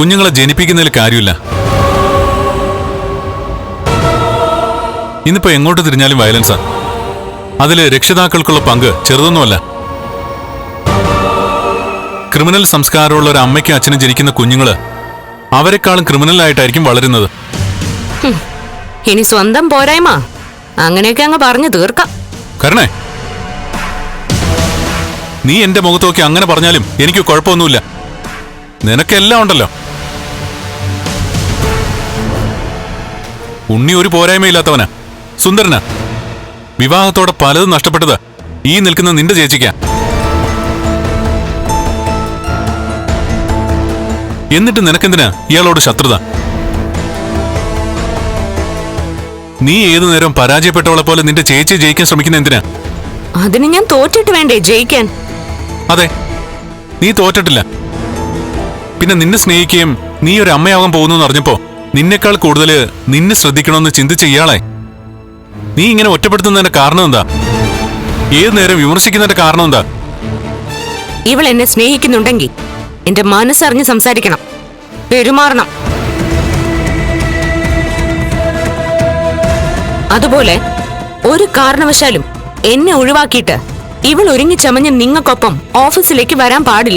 കുഞ്ഞുങ്ങളെ ജനിപ്പിക്കുന്നതിൽ കാര്യമില്ല. ഇന്നിപ്പോ എങ്ങോട്ട് തിരിഞ്ഞാലും വയലൻസാ. അതിൽ രക്ഷിതാക്കൾക്കുള്ള പങ്ക് ചെറുതൊന്നുമല്ല. ക്രിമിനൽ സംസ്കാരമുള്ള ഒരു അമ്മയ്ക്കും അച്ഛനും ജനിക്കുന്ന കുഞ്ഞുങ്ങൾ അവരെക്കാളും ക്രിമിനലായിട്ടായിരിക്കും വളരുന്നത്. ഇനി സ്വന്തം പോരായ്മ. അങ്ങനെയൊക്കെ അങ്ങ് പറഞ്ഞു തീർക്കാം. കരണേ. നീ എന്റെ മുഖത്ത് നോക്കി അങ്ങനെ പറഞ്ഞാലും എനിക്ക് കുഴപ്പമൊന്നുമില്ല. നിനക്കെല്ലാം ഉണ്ടല്ലോ. ഉണ്ണി ഒരു പോരായ്മയില്ലാത്തവനാ. സുന്ദരനാ. വിവാഹത്തോടെ പലതും നഷ്ടപ്പെട്ടത്. ഈ നിൽക്കുന്ന നിന്റെ ചേച്ചിക്കാ. എന്നിട്ട് നിനക്കെന്തിനാ ഇയാളോട് ശത്രുത? നീ ഏതു നേരം പരാജയപ്പെട്ടവളെ പോലെ നിന്റെ ചേച്ചി ജയിക്കാൻ ശ്രമിക്കുന്ന എന്തിനാ? അതിന് ഞാൻ തോറ്റിട്ട് വേണ്ടേ ജയിക്കാൻ? അതെ. നീ തോറ്റിട്ടില്ല. പിന്നെ നിന്നെ സ്നേഹിക്കുകയും നീ ഒരു അമ്മയാവാൻ പോകുന്നു എന്ന് അറിഞ്ഞപ്പോ നിന്നെക്കാൾ കൂടുതൽ നിന്നെ ശ്രദ്ധിക്കണമെന്ന് ചിന്തിച്ച ഇയാളെ. നീ ഇങ്ങനെ ഒറ്റപ്പെടുത്തുന്നതിന്റെ കാരണം എന്താ? ഏത് നേരം വിമർശിക്കുന്നതിന്റെ കാരണം എന്താ? ഇവൾ എന്നെ സ്നേഹിക്കുന്നുണ്ടെങ്കിൽ എന്റെ മനസ്സറിഞ്ഞ് സംസാരിക്കണം. പെരുമാറണം. അതുപോലെ ഒരു കാരണവശാലും എന്നെ ഒഴിവാക്കിയിട്ട് ഇവൾ ഒരുങ്ങി ചമഞ്ഞ് നിങ്ങൾക്കൊപ്പം ഓഫീസിലേക്ക് വരാൻ പാടില്ല.